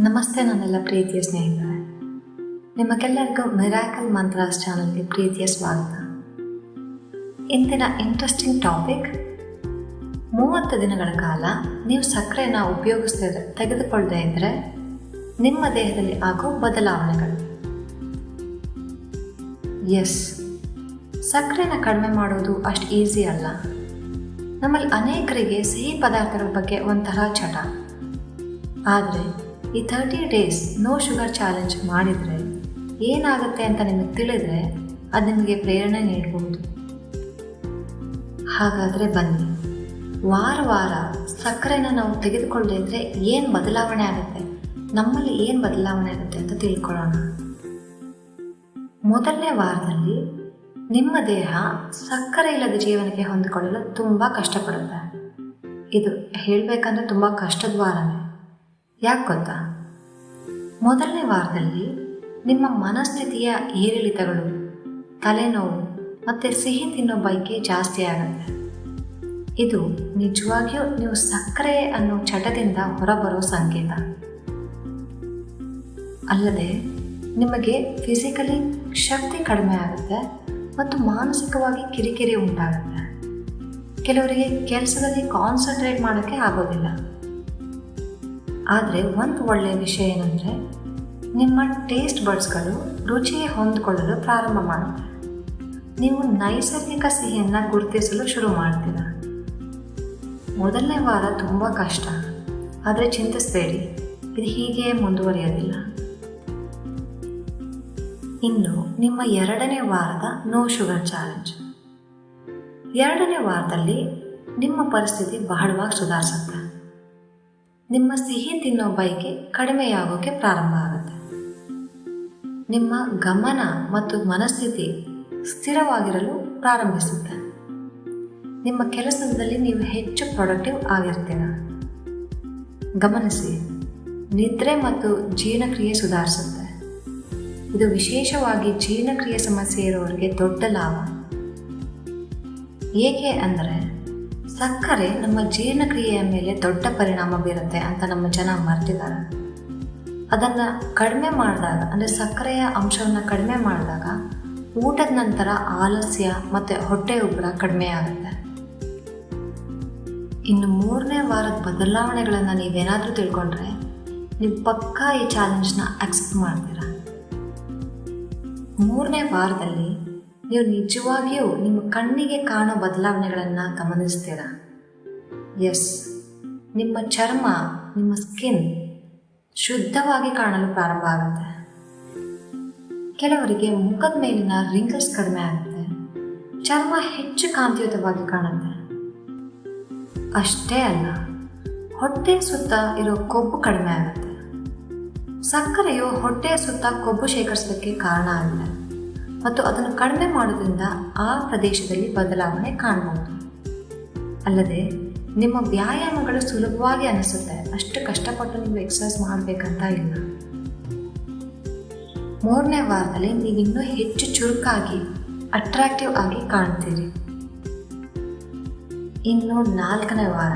ನಮಸ್ತೆ ನನ್ನೆಲ್ಲ ಪ್ರೀತಿಯ ಸ್ನೇಹಿತರೆ. ನಿಮಗೆಲ್ಲರಿಗೂ ಮಿರಾಕಲ್ ಮಂತ್ರಾಸ್ ಚಾನಲ್ಗೆ ಪ್ರೀತಿಯ ಸ್ವಾಗತ. ಇಂದಿನ ಇಂಟ್ರೆಸ್ಟಿಂಗ್ ಟಾಪಿಕ್ ಮೂವತ್ತು ದಿನಗಳ ಕಾಲ ನೀವು ಸಕ್ಕರೆನ ಉಪಯೋಗಿಸ್ತಾ ತೆಗೆದುಕೊಳ್ಳದೆ ಇದ್ದರೆ ನಿಮ್ಮ ದೇಹದಲ್ಲಿ ಆಗೋ ಬದಲಾವಣೆಗಳು. ಎಸ್ ಸಕ್ಕರೆನ ಕಡಿಮೆ ಮಾಡೋದು ಅಷ್ಟು ಈಸಿ ಅಲ್ಲ. ನಮ್ಮಲ್ಲಿ ಅನೇಕರಿಗೆ ಸಿಹಿ ಪದಾರ್ಥಗಳ ಬಗ್ಗೆ ಒಂಥರ ಚಟ. ಆದರೆ ಈ thirty days no sugar challenge ಮಾಡಿದರೆ ಏನಾಗುತ್ತೆ ಅಂತ ನಿಮಗೆ ತಿಳಿದರೆ ಅದು ನಿಮಗೆ ಪ್ರೇರಣೆ ನೀಡಬಹುದು ಹಾಗಾದರೆ ಬನ್ನಿ. ವಾರ ವಾರ ಸಕ್ಕರೆನ ನಾವು ತೆಗೆದುಕೊಳ್ಳದೆ ಇದ್ದರೆ ಏನು ಬದಲಾವಣೆ ಆಗುತ್ತೆ? ನಮ್ಮಲ್ಲಿ ಏನು ಬದಲಾವಣೆ ಆಗುತ್ತೆ ಅಂತ ತಿಳ್ಕೊಳ್ಳೋಣ. ಮೊದಲನೇ ವಾರದಲ್ಲಿ ನಿಮ್ಮ ದೇಹ ಸಕ್ಕರೆ ಇಲ್ಲದ ಜೀವನಕ್ಕೆ ಹೊಂದಿಕೊಳ್ಳಲು ತುಂಬ ಕಷ್ಟಪಡುತ್ತೆ. ಇದು ಹೇಳಬೇಕಂದ್ರೆ ತುಂಬ ಕಷ್ಟದ ವಾರನೇ. ಯಾಕೆ ಗೊತ್ತಾ? ಮೊದಲನೇ ವಾರದಲ್ಲಿ ನಿಮ್ಮ ಮನಸ್ಥಿತಿಯ ಏರಿಳಿತಗಳು, ತಲೆನೋವು ಮತ್ತು ಸಿಹಿ ತಿನ್ನೋ ಬಯಕೆ ಜಾಸ್ತಿ ಆಗುತ್ತೆ. ಇದು ನಿಜವಾಗಿಯೂ ನೀವು ಸಕ್ಕರೆ ಅನ್ನೋ ಚಟದಿಂದ ಹೊರಬರೋ ಸಂಕೇತ. ಅಲ್ಲದೆ ನಿಮಗೆ ಫಿಸಿಕಲಿ ಶಕ್ತಿ ಕಡಿಮೆ ಆಗುತ್ತೆ ಮತ್ತು ಮಾನಸಿಕವಾಗಿ ಕಿರಿಕಿರಿ ಉಂಟಾಗುತ್ತೆ. ಕೆಲವರಿಗೆ ಕೆಲಸದಲ್ಲಿ ಕಾನ್ಸಂಟ್ರೇಟ್ ಮಾಡೋಕ್ಕೆ ಆಗೋದಿಲ್ಲ. ಆದರೆ ಒಂದು ಒಳ್ಳೆಯ ವಿಷಯ ಏನಂದರೆ, ನಿಮ್ಮ ಟೇಸ್ಟ್ ಬರ್ಡ್ಸ್ಗಳು ರುಚಿಗೆ ಹೊಂದಿಕೊಳ್ಳಲು ಪ್ರಾರಂಭ ಮಾಡುತ್ತೆ ನೀವು ನೈಸರ್ಗಿಕ ಸಿಹಿಯನ್ನು ಗುರುತಿಸಲು ಶುರು ಮಾಡ್ತೀರ. ಮೊದಲನೇ ವಾರ ತುಂಬ ಕಷ್ಟ, ಆದರೆ ಚಿಂತಿಸಬೇಡಿ, ಇದು ಹೀಗೆ ಮುಂದುವರಿಯೋದಿಲ್ಲ. ಇನ್ನು ನಿಮ್ಮ ಎರಡನೇ ವಾರದ ನೋ ಶುಗರ್ ಚಾಲೆಂಜ್ ಎರಡನೇ ವಾರದಲ್ಲಿ ನಿಮ್ಮ ಪರಿಸ್ಥಿತಿ ಬಹಳವಾಗಿ ಸುಧಾರಿಸುತ್ತೆ. ನಿಮ್ಮ ಸಿಹಿ ತಿನ್ನೋ ಬಯಕೆ ಕಡಿಮೆಯಾಗೋಕೆ ಪ್ರಾರಂಭ ಆಗುತ್ತೆ. ನಿಮ್ಮ ಗಮನ ಮತ್ತು ಮನಸ್ಥಿತಿ ಸ್ಥಿರವಾಗಿರಲು ಪ್ರಾರಂಭಿಸುತ್ತೆ. ನಿಮ್ಮ ಕೆಲಸದಲ್ಲಿ ನೀವು ಹೆಚ್ಚು ಪ್ರೊಡಕ್ಟಿವ್ ಆಗಿರ್ತೀರ. ಗಮನಿಸಿ, ನಿದ್ರೆ ಮತ್ತು ಜೀರ್ಣಕ್ರಿಯೆ ಸುಧಾರಿಸುತ್ತೆ. ಇದು ವಿಶೇಷವಾಗಿ ಜೀರ್ಣಕ್ರಿಯೆ ಸಮಸ್ಯೆ ಇರೋರಿಗೆ ದೊಡ್ಡ ಲಾಭ. ಏಕೆ ಅಂದರೆ ಸಕ್ಕರೆ ನಮ್ಮ ಜೀರ್ಣಕ್ರಿಯೆಯ ಮೇಲೆ ದೊಡ್ಡ ಪರಿಣಾಮ ಬೀರುತ್ತೆ ಅಂತ ನಮ್ಮ ಜನ ಮರೆತಿದ್ದಾರೆ. ಅದನ್ನು ಕಡಿಮೆ ಮಾಡಿದಾಗ, ಅಂದರೆ ಸಕ್ಕರೆಯ ಅಂಶವನ್ನು ಕಡಿಮೆ ಮಾಡಿದಾಗ ಊಟದ ನಂತರ ಆಲಸ್ಯ ಮತ್ತು ಹೊಟ್ಟೆ ಉಬ್ಬರ ಕಡಿಮೆ ಆಗುತ್ತೆ. ಇನ್ನು ಮೂರನೇ ವಾರದ ಬದಲಾವಣೆಗಳನ್ನು ನೀವೇನಾದರೂ ತಿಳ್ಕೊಂಡ್ರೆ ನೀವು ಪಕ್ಕಾ ಈ ಚಾಲೆಂಜ್ನ ಅಕ್ಸೆಪ್ಟ್ ಮಾಡ್ತೀರಾ. ಮೂರನೇ ವಾರದಲ್ಲಿ ನೀವು ನಿಜವಾಗಿಯೂ ನಿಮ್ಮ ಕಣ್ಣಿಗೆ ಕಾಣೋ ಬದಲಾವಣೆಗಳನ್ನು ಗಮನಿಸ್ತೀರಾ? ಎಸ್ ನಿಮ್ಮ ಚರ್ಮ, ನಿಮ್ಮ ಸ್ಕಿನ್ ಶುದ್ಧವಾಗಿ ಕಾಣಲು ಪ್ರಾರಂಭ ಆಗುತ್ತೆ. ಕೆಲವರಿಗೆ ಮುಖದ ಮೇಲಿನ ರಿಂಗಲ್ಸ್ ಕಡಿಮೆ ಆಗುತ್ತೆ. ಚರ್ಮ ಹೆಚ್ಚು ಕಾಂತಿಯುತವಾಗಿ ಕಾಣುತ್ತೆ. ಅಷ್ಟೇ ಅಲ್ಲ, ಹೊಟ್ಟೆ ಸುತ್ತ ಇರೋ ಕೊಬ್ಬು ಕಡಿಮೆ ಆಗುತ್ತೆ. ಸಕ್ಕರೆಯು ಹೊಟ್ಟೆಯ ಸುತ್ತ ಕೊಬ್ಬು ಶೇಖರಿಸೋದಕ್ಕೆ ಕಾರಣ ಆಗುತ್ತೆ ಮತ್ತು ಅದನ್ನು ಕಡಿಮೆ ಮಾಡೋದ್ರಿಂದ ಆ ಪ್ರದೇಶದಲ್ಲಿ ಬದಲಾವಣೆ ಕಾಣಬಹುದು. ಅಲ್ಲದೆ, ನಿಮ್ಮ ವ್ಯಾಯಾಮಗಳು ಸುಲಭವಾಗಿ ಅನಿಸುತ್ತೆ. ಅಷ್ಟು ಕಷ್ಟಪಟ್ಟು ನೀವು ಎಕ್ಸಸೈಸ್ ಮಾಡಬೇಕಂತ ಇಲ್ಲ. ಮೂರನೇ ವಾರದಲ್ಲಿ ನೀವು ಇನ್ನೂ ಹೆಚ್ಚು ಚುರುಕಾಗಿ ಅಟ್ರಾಕ್ಟಿವ್ ಆಗಿ ಕಾಣ್ತೀರಿ. ಇನ್ನು ನಾಲ್ಕನೇ ವಾರ.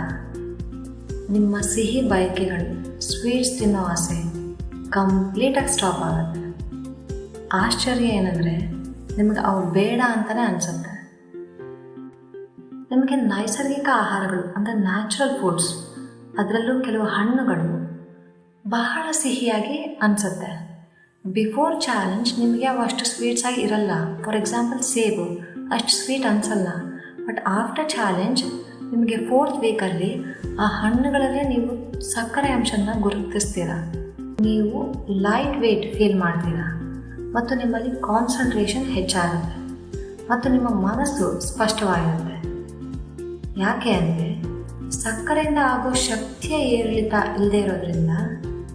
ನಿಮ್ಮ ಸಿಹಿ ಬಯಕೆಗಳು ಸ್ವೀಟ್ಸ್ ತಿನ್ನೋ ಆಸೆ ಕಂಪ್ಲೀಟಾಗಿ ಸ್ಟಾಪ್ ಆಗುತ್ತೆ. ಆಶ್ಚರ್ಯ ಏನಂದರೆ ನಿಮಗೆ ಅವು ಬೇಡ ಅಂತಲೇ ಅನ್ಸುತ್ತೆ. ನಿಮಗೆ ನೈಸರ್ಗಿಕ ಆಹಾರಗಳು ಅಂದರೆ ನ್ಯಾಚುರಲ್ ಫುಡ್ಸ್ ಅದರಲ್ಲೂ ಕೆಲವು ಹಣ್ಣುಗಳು ಬಹಳ ಸಿಹಿಯಾಗಿ ಅನಿಸುತ್ತೆ. ಬಿಫೋರ್ ಚಾಲೆಂಜ್ ನಿಮಗೆ ಅವು ಅಷ್ಟು ಸ್ವೀಟ್ಸ್ ಆಗಿ ಇರಲ್ಲ. ಫಾರ್ ಎಕ್ಸಾಂಪಲ್ ಸೇಬು ಅಷ್ಟು ಸ್ವೀಟ್ ಅನಿಸಲ್ಲ. ಬಟ್ ಆಫ್ಟರ್ ಚಾಲೆಂಜ್ ನಿಮಗೆ ಫೋರ್ತ್ ವೀಕಲ್ಲಿ ಆ ಹಣ್ಣುಗಳಲ್ಲೇ ನೀವು ಸಕ್ಕರೆ ಅಂಶನ ಗುರುತಿಸ್ತೀರ. ನೀವು ಲೈಟ್ ವೆಯ್ಟ್ ಫೀಲ್ ಮಾಡ್ತೀರಾ. ಮತ್ತು ನಿಮ್ಮಲ್ಲಿ ಕಾನ್ಸಂಟ್ರೇಷನ್ ಹೆಚ್ಚಾಗುತ್ತೆ ಮತ್ತು ನಿಮ್ಮ ಮನಸ್ಸು ಸ್ಪಷ್ಟವಾಗಿರುತ್ತೆ ಯಾಕೆ ಅಂದರೆ ಸಕ್ಕರೆಯಿಂದ ಆಗೋ ಶಕ್ತಿಯ ಏರಿಳಿತ ಇಲ್ಲದೆ ಇರೋದ್ರಿಂದ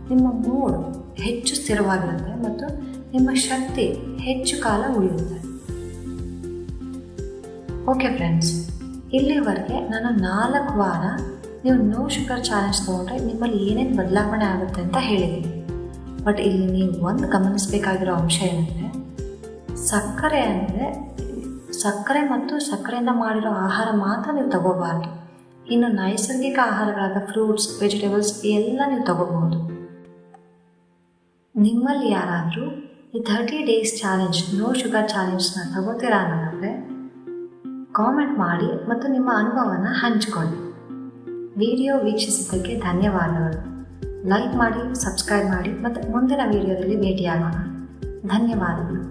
ನಿಮ್ಮ ಮೂಡ್ ಹೆಚ್ಚು ಸ್ಥಿರವಾಗಿರುತ್ತೆ ಮತ್ತು ನಿಮ್ಮ ಶಕ್ತಿ ಹೆಚ್ಚು ಕಾಲ ಉಳಿಯುತ್ತೆ. ಓಕೆ ಫ್ರೆಂಡ್ಸ್ ಇಲ್ಲಿವರೆಗೆ ನಾನು ನಾಲ್ಕು ವಾರ ನೀವು ನೋ ಶುಗರ್ ಚಾಲೆಂಜ್ ತೊಗೊಂಡ್ರೆ ನಿಮ್ಮಲ್ಲಿ ಏನೇನು ಬದಲಾವಣೆ ಆಗುತ್ತೆ ಅಂತ ಹೇಳಿದ್ದೀನಿ. ಬಟ್ ಇಲ್ಲಿ ನೀವು ಒಂದು ಗಮನಿಸಬೇಕಾಗಿರೋ ಅಂಶ ಏನಂದರೆ, ಸಕ್ಕರೆ ಅಂದರೆ ಸಕ್ಕರೆ ಮತ್ತು ಸಕ್ಕರೆಯಿಂದ ಮಾಡಿರೋ ಆಹಾರ ಮಾತ್ರ ನೀವು ತಗೋಬಾರ್ದು. ಇನ್ನು ನೈಸರ್ಗಿಕ ಆಹಾರಗಳಾದ ಫ್ರೂಟ್ಸ್ ವೆಜಿಟೇಬಲ್ಸ್ ಎಲ್ಲ ನೀವು ತಗೋಬಹುದು. ನಿಮ್ಮಲ್ಲಿ ಯಾರಾದರೂ ಈ thirty days challenge no sugar ಚಾಲೆಂಜ್ನ ತಗೋತೀರಾ ಅನ್ನೋದಾದರೆ ಕಾಮೆಂಟ್ ಮಾಡಿ ಮತ್ತು ನಿಮ್ಮ ಅನುಭವನ ಹಂಚಿಕೊಳ್ಳಿ. ವಿಡಿಯೋ ವೀಕ್ಷಿಸಿದ್ದಕ್ಕೆ ಧನ್ಯವಾದಗಳು. ಲೈಕ್ ಮಾಡಿ ಸಬ್ಸ್ಕ್ರೈಬ್ ಮಾಡಿ ಮತ್ತು ಮುಂದಿನ ವಿಡಿಯೋದಲ್ಲಿ ಭೇಟಿಯಾಗೋಣ. ಧನ್ಯವಾದಗಳು.